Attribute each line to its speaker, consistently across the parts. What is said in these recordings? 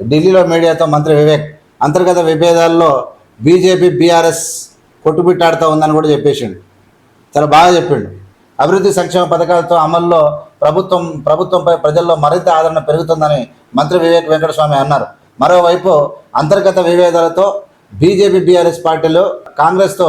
Speaker 1: ఢిల్లీలో మీడియాతో మంత్రి వివేక్ అంతర్గత విభేదాల్లో బీజేపీ బీఆర్ఎస్ కొట్టుబిట్టాడుతూ ఉందని కూడా చెప్పేసిండు. చాలా బాగా చెప్పిండు. అభివృద్ధి సంక్షేమ పథకాలతో అమల్లో ప్రభుత్వం ప్రభుత్వంపై ప్రజల్లో మరింత ఆదరణ పెరుగుతుందని మంత్రి వివేక్ వెంకటస్వామి అన్నారు. మరోవైపు అంతర్గత విభేదాలతో బీజేపీ బీఆర్ఎస్ పార్టీలు కాంగ్రెస్తో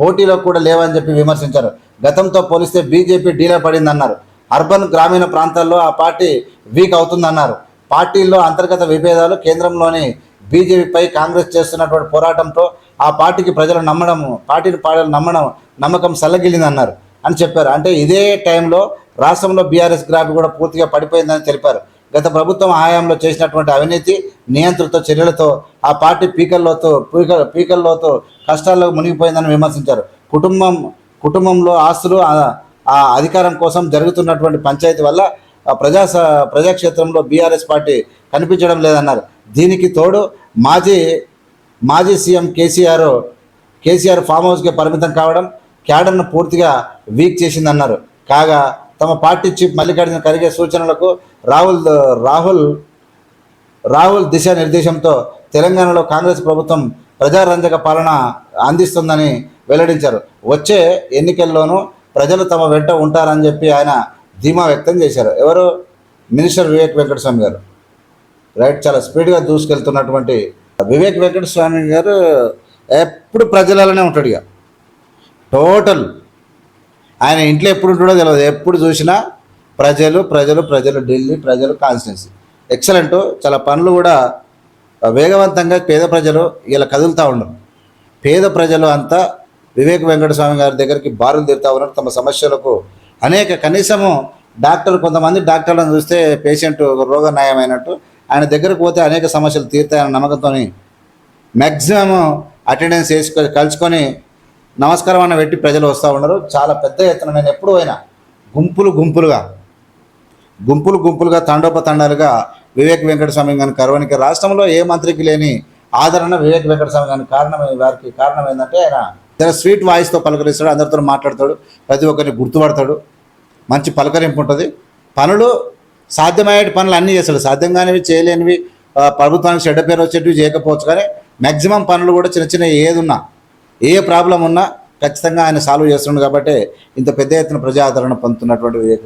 Speaker 1: పోటీలో కూడా లేవని చెప్పి విమర్శించారు. గతంతో పోలిస్తే బీజేపీ డీలా పడిందన్నారు. అర్బన్ గ్రామీణ ప్రాంతాల్లో ఆ పార్టీ వీక్ అవుతుందన్నారు. పార్టీల్లో అంతర్గత విభేదాలు కేంద్రంలోని బీజేపీపై కాంగ్రెస్ చేస్తున్నటువంటి పోరాటంతో ఆ పార్టీకి ప్రజలు నమ్మడం పార్టీని పాడలు నమ్మడం నమ్మకం సల్లగిల్లిందన్నారు అని చెప్పారు. అంటే ఇదే టైంలో రాష్ట్రంలో బీఆర్ఎస్ గ్రాఫ్ కూడా పూర్తిగా పడిపోయిందని తెలిపారు. గత ప్రభుత్వం హయాంలో చేసినటువంటి అవినీతి నియంత్రిత చర్యలతో ఆ పార్టీ పీకల్లోతో పీక పీకల్లోతో కష్టాల్లో మునిగిపోయిందని విమర్శించారు. కుటుంబం కుటుంబంలో ఆస్తులు ఆ- అధికారం కోసం జరుగుతున్నటువంటి పంచాయతీ వల్ల ప్రజా ప్రజాక్షేత్రంలో బీఆర్ఎస్ పార్టీ కనిపించడం లేదన్నారు. దీనికి తోడు మాజీ మాజీ సీఎం కేసీఆర్ కేసీఆర్ ఫామ్ హౌస్కి పరిమితం కావడం క్యాడర్ను పూర్తిగా వీక్ చేసిందన్నారు. కాగా తమ పార్టీ చీఫ్ మల్లికార్జున ఖర్గే సూచనలకు రాహుల్ రాహుల్ రాహుల్ దిశానిర్దేశంతో తెలంగాణలో కాంగ్రెస్ ప్రభుత్వం ప్రజారంజక పాలన అందిస్తుందని వెల్లడించారు. వచ్చే ఎన్నికల్లోనూ ప్రజలు తమ వెంట ఉంటారని చెప్పి ఆయన ధీమా వ్యక్తం చేశారు. ఎవరు? మినిస్టర్ వివేక్ వెంకటస్వామి గారు. రైట్ చాలా స్పీడ్గా దూసుకెళ్తున్నటువంటి వివేక్ వెంకటస్వామి గారు ఎప్పుడు ప్రజలలోనే ఉంటాడు ఇక. టోటల్ ఆయన ఇంట్లో ఎప్పుడు ఉంటాడో తెలియదు ఎప్పుడు చూసినా ప్రజలు ప్రజలు ప్రజలు ఢిల్లీ ప్రజలు కాన్స్టిట్యున్సీ. ఎక్సలెంట్ చాలా పనులు కూడా వేగవంతంగా పేద ప్రజలు ఇలా కదులుతూ ఉండరు. పేద ప్రజలు అంతా వివేక్ వెంకటస్వామి గారి దగ్గరికి బారులు తీరుతా ఉన్నారు. తమ సమస్యలకు అనేక కనీసము డాక్టర్ కొంతమంది డాక్టర్లను చూస్తే పేషెంట్ రోగ నయమైనట్టు ఆయన దగ్గరకు పోతే అనేక సమస్యలు తీరుతాయన్న నమ్మకంతో మ్యాక్సిమం అటెండెన్స్ వేసుకొని కలుసుకొని నమస్కారం అన్న పెట్టి ప్రజలు వస్తూ ఉన్నారు. చాలా పెద్ద ఎత్తున నేను ఎప్పుడు అయినా గుంపులు గుంపులుగా గుంపులు గుంపులుగా తండోపతండాలుగా వివేక్ వెంకటస్వామి గారి కరవనికి రాష్ట్రంలో ఏ మంత్రికి లేని ఆదరణ వివేక్ వెంకటస్వామి గారికి కారణం వారికి కారణం ఏంటంటే ఆయన స్వీట్ వాయిస్తో పలకరిస్తాడు అందరితో మాట్లాడతాడు ప్రతి ఒక్కరిని గుర్తుపడతాడు. మంచి పలకరింపు ఉంటుంది. పనులు సాధ్యమయ్యే పనులు అన్నీ చేస్తాడు. సాధ్యం కానివి చేయలేనివి ప్రభుత్వానికి చెడ్డ పేరు వచ్చేటివి చేయకపోవచ్చు కానీ మ్యాక్సిమం పనులు కూడా చిన్న చిన్న ఏది ఉన్నా ఏ ప్రాబ్లం ఉన్నా ఖచ్చితంగా ఆయన సాల్వ్ చేస్తున్నాడు కాబట్టి ఇంత పెద్ద ఎత్తున ప్రజాదరణ పొందుతున్నటువంటి వివేక